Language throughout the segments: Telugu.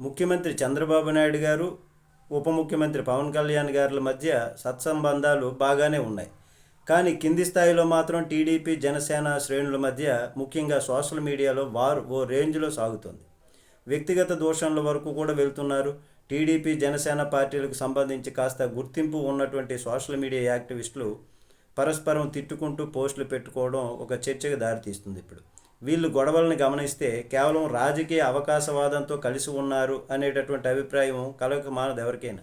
ముఖ్యమంత్రి చంద్రబాబు నాయుడు గారు ఉప ముఖ్యమంత్రి పవన్ కళ్యాణ్ గారుల మధ్య సత్సంబంధాలు బాగానే ఉన్నాయి. కానీ కింది స్థాయిలో మాత్రం టీడీపీ జనసేన శ్రేణుల మధ్య ముఖ్యంగా సోషల్ మీడియాలో వారు ఓ రేంజ్లో సాగుతుంది. వ్యక్తిగత దోషంల వరకు కూడా వెళ్తున్నారు. టీడీపీ జనసేన పార్టీలకు సంబంధించి కాస్త గుర్తింపు ఉన్నటువంటి సోషల్ మీడియా యాక్టివిస్టులు పరస్పరం తిట్టుకుంటూ పోస్టులు పెట్టుకోవడం ఒక చర్చకు దారితీస్తుంది ఇప్పుడు. వీళ్ళు గొడవలను గమనిస్తే కేవలం రాజకీయ అవకాశవాదంతో కలిసి ఉన్నారు అనేటటువంటి అభిప్రాయం కలగక మానదు ఎవరికైనా.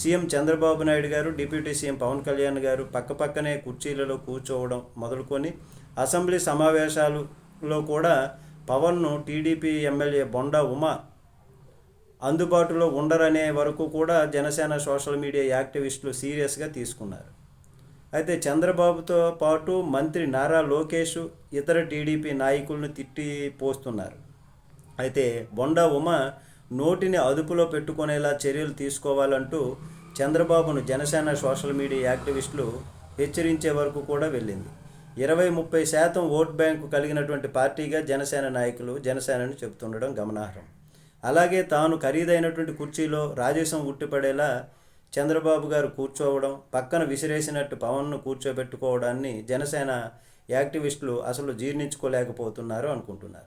సీఎం చంద్రబాబు నాయుడు గారు డిప్యూటీ సీఎం పవన్ కళ్యాణ్ గారు పక్కపక్కనే కుర్చీలలో కూర్చోవడం మొదలుకొని అసెంబ్లీ సమావేశాలలో కూడా పవన్ను టీడీపీ ఎమ్మెల్యే బొండా ఉమా అందుబాటులో ఉండరనే వరకు కూడా జనసేన సోషల్ మీడియా యాక్టివిస్టులు సీరియస్గా తీసుకున్నారు. అయితే చంద్రబాబుతో పాటు మంత్రి నారా లోకేష్ ఇతర టీడీపీ నాయకులను తిట్టి పోస్తున్నారు. అయితే బొండా ఉమ నోటిని అదుపులో పెట్టుకునేలా చర్యలు తీసుకోవాలంటూ చంద్రబాబును జనసేన సోషల్ మీడియా యాక్టివిస్టులు హెచ్చరించే వరకు కూడా వెళ్ళింది. ఇరవై ముప్పై శాతం ఓట్ బ్యాంకు కలిగినటువంటి పార్టీగా జనసేన నాయకులు జనసేనని చెబుతుండడం గమనార్హం. అలాగే తాను ఖరీదైనటువంటి కుర్చీలో రాజేశం ఉట్టిపడేలా చంద్రబాబు గారు కూర్చోవడం పక్కన విసిరేసినట్టు పవన్ను కూర్చోబెట్టుకోవడాన్ని జనసేన యాక్టివిస్టులు అసలు జీర్ణించుకోలేకపోతున్నారు అనుకుంటున్నారు.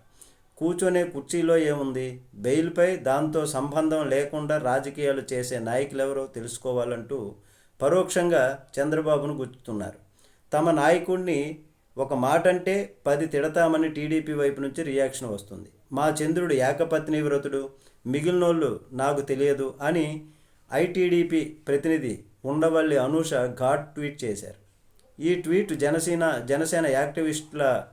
కూర్చొనే కుర్చీలో ఏముంది? బెయిల్పై దాంతో సంబంధం లేకుండా రాజకీయాలు చేసే నాయకులెవరో తెలుసుకోవాలంటూ పరోక్షంగా చంద్రబాబును గుర్తున్నారు తమ నాయకుడిని ఒక మాట అంటే పది తిడతామని టీడీపీ వైపు నుంచి రియాక్షన్ వస్తుంది. మా చంద్రుడు ఏకపత్ని వ్రతుడు మిగిలినోళ్ళు నాకు తెలియదు అని ఐటీడీపీ ప్రతినిధి ఉండవల్లి అనూష ఘాట్ ట్వీట్ చేశారు. ఈ ట్వీట్ జనసేన జనసేన యాక్టివిస్టుల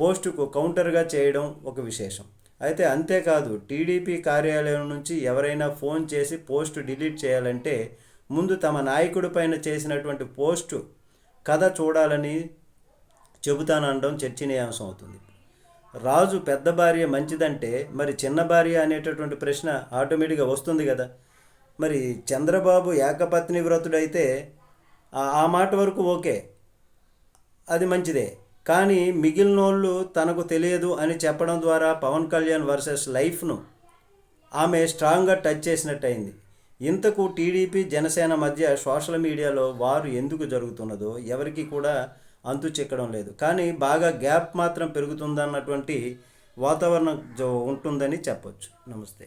పోస్టుకు కౌంటర్గా చేయడం ఒక విశేషం. అయితే అంతేకాదు టీడీపీ కార్యాలయం నుంచి ఎవరైనా ఫోన్ చేసి పోస్ట్ డిలీట్ చేయాలంటే ముందు తమ నాయకుడి పైన చేసినటువంటి పోస్టు కథ చూడాలని చెబుతానడం చర్చనీయాంశం అవుతుంది. రాజు పెద్ద భార్య మంచిదంటే మరి చిన్న భార్య అనేటటువంటి ప్రశ్న ఆటోమేటిక్గా వస్తుంది కదా. మరి చంద్రబాబు ఏకపత్ని వ్రతుడైతే ఆ మాట వరకు ఓకే. అది మంచిదే. కానీ మిగిలినోళ్ళు తనకు తెలియదు అని చెప్పడం ద్వారా పవన్ కళ్యాణ్ వర్సెస్ లైఫ్ను ఆమె స్ట్రాంగ్గా టచ్ చేసినట్టు అయింది ఇంతకు టీడీపీ జనసేన మధ్య సోషల్ మీడియాలో వారు ఎందుకు జరుగుతున్నదో ఎవరికి కూడా అంతు చిక్కడం లేదు. కానీ బాగా గ్యాప్ మాత్రం పెరుగుతుందన్నటువంటి వాతావరణం ఉంటుందని చెప్పొచ్చు. నమస్తే.